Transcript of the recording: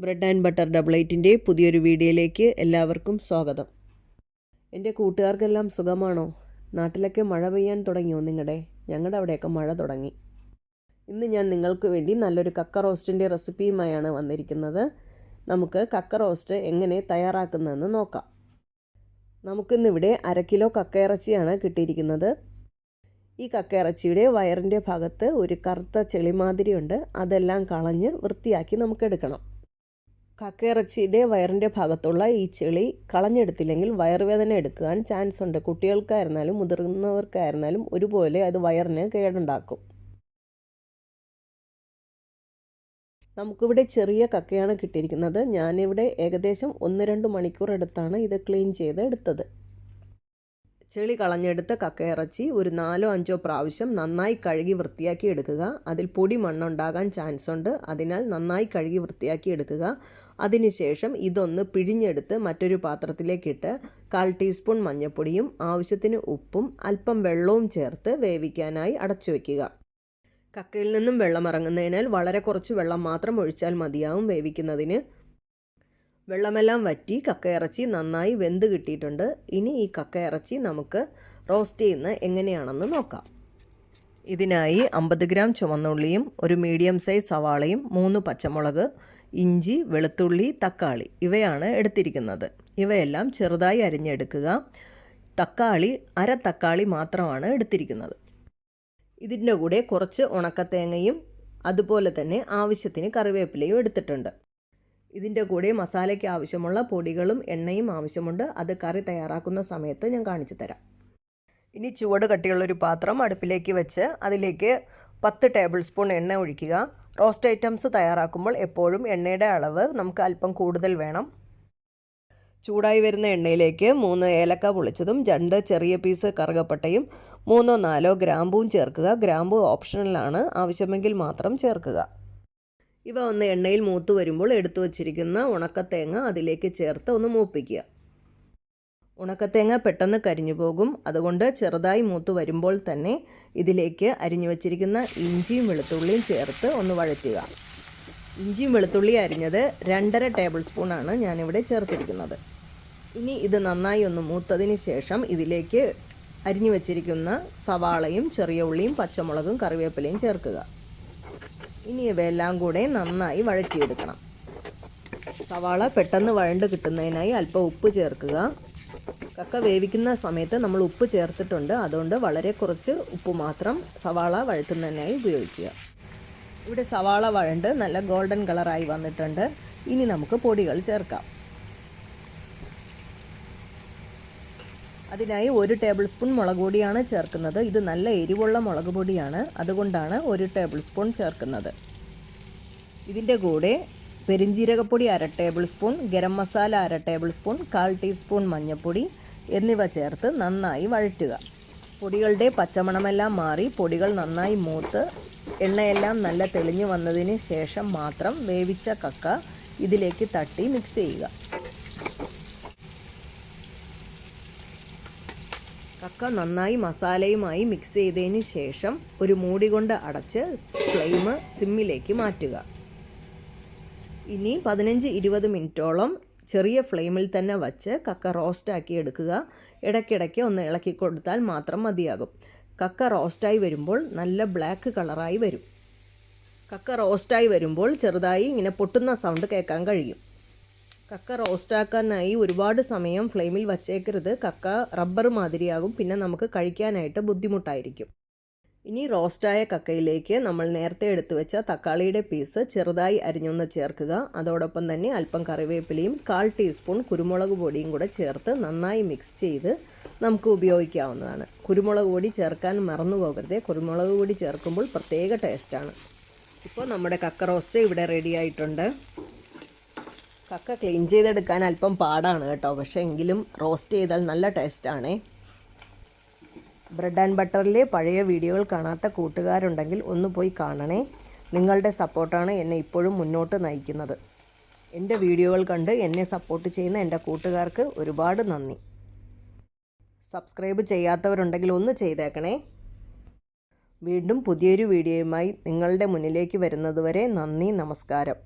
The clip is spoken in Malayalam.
ബ്രെഡ് ആൻഡ് ബട്ടർ ഡബിൾ എയ്റ്റിന്റെ പുതിയൊരു വീഡിയോയിലേക്ക് എല്ലാവർക്കും സ്വാഗതം. എന്റെ കൂട്ടുകാർക്കെല്ലാം സുഖമാണോ? നാട്ടിലൊക്കെ മഴ പെയ്യാൻ തുടങ്ങിയോ നിങ്ങളുടെ? ഞങ്ങളുടെ അവിടെയൊക്കെ മഴ തുടങ്ങി. ഇന്ന് ഞാൻ നിങ്ങൾക്ക് വേണ്ടി നല്ലൊരു കക്ക റോസ്റ്റിന്റെ റെസിപ്പിയുമായാണ് വന്നിരിക്കുന്നത്. നമുക്ക് കക്ക റോസ്റ്റ് എങ്ങനെ തയ്യാറാക്കുന്നതെന്ന് നോക്കാം. നമുക്കിന്നിവിടെ അര കിലോ കക്കയിറച്ചിയാണ് കിട്ടിയിരിക്കുന്നത്. ഈ കക്കയിറച്ചിയുടെ വയറിന്റെ ഭാഗത്ത് ഒരു കറുത്ത ചെളിമാതിരിയുണ്ട്. അതെല്ലാം കളഞ്ഞ് വൃത്തിയാക്കി നമുക്ക് എടുക്കണം. കക്കയിറച്ചിയുടെ വയറിന്റെ ഭാഗത്തുള്ള ഈ ചെളി കളഞ്ഞെടുത്തില്ലെങ്കിൽ വയറുവേദന എടുക്കാൻ ചാൻസ് ഉണ്ട്. കുട്ടികൾക്കായിരുന്നാലും മുതിർന്നവർക്കായിരുന്നാലും ഒരുപോലെ അത് വയറിന് കേടുണ്ടാക്കും. നമുക്കിവിടെ ചെറിയ കക്കയാണ് കിട്ടിയിരിക്കുന്നത്. ഞാനിവിടെ ഏകദേശം ഒന്ന് രണ്ട് മണിക്കൂർ എടുത്താണ് ഇത് ക്ലീൻ ചെയ്ത് എടുത്തത്. ചെളി കളഞ്ഞെടുത്ത കക്കയിറച്ചി ഒരു നാലോ അഞ്ചോ പ്രാവശ്യം നന്നായി കഴുകി വൃത്തിയാക്കി എടുക്കുക. അതിൽ പൊടി മണ്ണുണ്ടാകാൻ ചാൻസ് ഉണ്ട്. അതിനാൽ നന്നായി കഴുകി വൃത്തിയാക്കി എടുക്കുക. അതിനുശേഷം ഇതൊന്ന് പിഴിഞ്ഞെടുത്ത് മറ്റൊരു പാത്രത്തിലേക്കിട്ട് കാൽ ടീസ്പൂൺ മഞ്ഞൾപ്പൊടിയും ആവശ്യത്തിന് ഉപ്പും അല്പം വെള്ളവും ചേർത്ത് വേവിക്കാനായി അടച്ചു വയ്ക്കുക കക്കയിൽ നിന്നും വെള്ളം ഇറങ്ങുന്നതിനാൽ വളരെ കുറച്ച് വെള്ളം മാത്രം ഒഴിച്ചാൽ മതിയാവും വേവിക്കുന്നതിന്. വെള്ളമെല്ലാം വറ്റി കക്കയിറച്ചി നന്നായി വെന്ത് കിട്ടിയിട്ടുണ്ട്. ഇനി ഈ കക്കയിറച്ചി നമുക്ക് റോസ്റ്റ് ചെയ്യുന്ന എങ്ങനെയാണെന്ന് നോക്കാം. ഇതിനായി അമ്പത് ഗ്രാം ചുവന്നുള്ളിയും ഒരു മീഡിയം സൈസ് സവാളയും മൂന്ന് പച്ചമുളക് ഇഞ്ചി വെളുത്തുള്ളി തക്കാളി ഇവയാണ് എടുത്തിരിക്കുന്നത്. ഇവയെല്ലാം ചെറുതായി അരിഞ്ഞെടുക്കുക. തക്കാളി അര തക്കാളി മാത്രമാണ് എടുത്തിരിക്കുന്നത്. ഇതിന്റെ കൂടെ കുറച്ച് ഉണക്കത്തേങ്ങയും അതുപോലെ തന്നെ ആവശ്യത്തിന് കറിവേപ്പിലയും എടുത്തിട്ടുണ്ട്. ഇതിന്റെ കൂടെ മസാലയ്ക്ക് ആവശ്യമുള്ള പൊടികളും എണ്ണയും ആവശ്യമുണ്ട്. അത് കറി തയ്യാറാക്കുന്ന സമയത്ത് ഞാൻ കാണിച്ചു തരാം. ഇനി ചുവട് കട്ടിയുള്ളൊരു പാത്രം അടുപ്പിലേക്ക് വെച്ച് അതിലേക്ക് പത്ത് ടേബിൾ സ്പൂൺ എണ്ണ ഒഴിക്കുക. റോസ്റ്റ് ഐറ്റംസ് തയ്യാറാക്കുമ്പോൾ എപ്പോഴും എണ്ണയുടെ അളവ് നമുക്ക് അല്പം കൂടുതൽ വേണം. ചൂടായി വരുന്ന എണ്ണയിലേക്ക് മൂന്ന് ഏലക്ക പൊളിച്ചതും രണ്ട് ചെറിയ പീസ് കറുകപ്പട്ടയും മൂന്നോ നാലോ ഗ്രാമ്പുവും ചേർക്കുക. ഗ്രാമ്പു ഓപ്ഷണലാണ്. ആവശ്യമെങ്കിൽ മാത്രം ചേർക്കുക. ഇവ ഒന്ന് എണ്ണയിൽ മൂത്ത് വരുമ്പോൾ എടുത്തു വച്ചിരിക്കുന്ന ഉണക്കത്തേങ്ങ അതിലേക്ക് ചേർത്ത് ഒന്ന് മൂപ്പിക്കുക. ഉണക്കത്തേങ്ങ പെട്ടെന്ന് കരിഞ്ഞു പോകും. അതുകൊണ്ട് ചെറുതായി മൂത്ത് വരുമ്പോൾ തന്നെ ഇതിലേക്ക് അരിഞ്ഞു വച്ചിരിക്കുന്ന ഇഞ്ചിയും വെളുത്തുള്ളിയും ചേർത്ത് ഒന്ന് വഴറ്റുക. ഇഞ്ചിയും വെളുത്തുള്ളി അരിഞ്ഞത് രണ്ടര ടേബിൾ സ്പൂണാണ് ഞാനിവിടെ ചേർത്തിരിക്കുന്നത്. ഇനി ഇത് നന്നായി ഒന്ന് മൂത്തതിന് ശേഷം ഇതിലേക്ക് അരിഞ്ഞു വച്ചിരിക്കുന്ന സവാളയും ചെറിയ ഉള്ളിയും പച്ചമുളകും കറിവേപ്പിലയും ചേർക്കുക. ഇനി ഇവയെല്ലാം കൂടെ നന്നായി വഴറ്റിയെടുക്കണം. സവാള പെട്ടെന്ന് വഴണ്ട് കിട്ടുന്നതിനായി അല്പം ഉപ്പ് ചേർക്കുക. കക്ക വേവിക്കുന്ന സമയത്ത് നമ്മൾ ഉപ്പ് ചേർത്തിട്ടുണ്ട്. അതുകൊണ്ട് വളരെ കുറച്ച് ഉപ്പ് മാത്രം സവാള വഴറ്റുന്നതിനായി ഉപയോഗിക്കുക. ഇവിടെ സവാള വഴണ്ട് നല്ല ഗോൾഡൻ കളറായി വന്നിട്ടുണ്ട്. ഇനി നമുക്ക് പൊടികൾ ചേർക്കാം. അതിനായി ഒരു ടേബിൾ സ്പൂൺ മുളക് പൊടിയാണ് ചേർക്കുന്നത്. ഇത് നല്ല എരിവുള്ള മുളക് പൊടിയാണ്. അതുകൊണ്ടാണ് ഒരു ടേബിൾ സ്പൂൺ ചേർക്കുന്നത്. ഇതിന്റെ കൂടെ പെരിഞ്ജീരകപ്പൊടി അര ടേബിൾ സ്പൂൺ ഗരം മസാല അര ടേബിൾ സ്പൂൺ കാൽ ടീസ്പൂൺ മഞ്ഞൾപ്പൊടി എന്നിവ ചേർത്ത് നന്നായി വഴറ്റുക. പൊടികളുടെ പച്ചമണമെല്ലാം മാറി പൊടികൾ നന്നായി മൂത്ത് എണ്ണയെല്ലാം നല്ല തെളിഞ്ഞു വന്നതിന് ശേഷം മാത്രം വേവിച്ച കക്ക ഇതിലേക്ക് തട്ടി മിക്സ് ചെയ്യുക. കക്ക നന്നായി മസാലയുമായി മിക്സ് ചെയ്തതിന് ശേഷം ഒരു മൂടി കൊണ്ട് അടച്ച് ഫ്ലെയിം സിമ്മിലേക്ക് മാറ്റുക. ഇനി പതിനഞ്ച് ഇരുപത് മിനിറ്റോളം ചെറിയ ഫ്ലെയിമിൽ തന്നെ വച്ച് കക്ക റോസ്റ്റാക്കി എടുക്കുക. ഇടയ്ക്കിടയ്ക്ക് ഒന്ന് ഇളക്കി കൊടുത്താൽ മാത്രം മതിയാകും. കക്ക റോസ്റ്റായി വരുമ്പോൾ നല്ല ബ്ലാക്ക് കളറായി വരും. കക്ക റോസ്റ്റായി വരുമ്പോൾ ചെറുതായി ഇങ്ങനെ പൊട്ടുന്ന സൗണ്ട് കേൾക്കാൻ കഴിയും. കക്ക റോസ്റ്റാക്കാനായി ഒരുപാട് സമയം ഫ്ലെയിമിൽ വച്ചേക്കരുത്. കക്ക റബ്ബർ മാതിരിയാകും. പിന്നെ നമുക്ക് കഴിക്കാനായിട്ട് ബുദ്ധിമുട്ടായിരിക്കും. ഇനി റോസ്റ്റായ കക്കയിലേക്ക് നമ്മൾ നേരത്തെ എടുത്തു വെച്ച തക്കാളിയുടെ പീസ് ചെറുതായി അരിഞ്ഞൊന്ന് ചേർക്കുക. അതോടൊപ്പം തന്നെ അല്പം കറിവേപ്പിലയും കാൽ ടീസ്പൂൺ കുരുമുളക് പൊടിയും കൂടെ ചേർത്ത് നന്നായി മിക്സ് ചെയ്ത് നമുക്ക് ഉപയോഗിക്കാവുന്നതാണ്. കുരുമുളക് പൊടി ചേർക്കാൻ മറന്നു പോകരുത്. കുരുമുളക് പൊടി ചേർക്കുമ്പോൾ പ്രത്യേക ടേസ്റ്റാണ് ഇപ്പോൾ നമ്മുടെ കക്ക റോസ്റ്റ് ഇവിടെ റെഡി ആയിട്ടുണ്ട്. കക്ക ക്ലീൻ ചെയ്തെടുക്കാൻ അല്പം പാടാണ് കേട്ടോ. പക്ഷേ എങ്കിലും റോസ്റ്റ് ചെയ്താൽ നല്ല ടേസ്റ്റാണേ ബ്രെഡ് ആൻഡ് ബട്ടറിലെ പഴയ വീഡിയോകൾ കാണാത്ത കൂട്ടുകാരുണ്ടെങ്കിൽ ഒന്ന് പോയി കാണണേ. നിങ്ങളുടെ സപ്പോർട്ടാണ് എന്നെ ഇപ്പോഴും മുന്നോട്ട് നയിക്കുന്നത്. എന്റെ വീഡിയോകൾ കണ്ട് എന്നെ സപ്പോർട്ട് ചെയ്യുന്ന എന്റെ കൂട്ടുകാർക്ക് ഒരുപാട് നന്ദി. സബ്സ്ക്രൈബ് ചെയ്യാത്തവരുണ്ടെങ്കിൽ ഒന്ന് ചെയ്തേക്കണേ. വീണ്ടും പുതിയൊരു വീഡിയോയുമായി നിങ്ങളുടെ മുന്നിലേക്ക് വരുന്നതുവരെ നന്ദി നമസ്കാരം.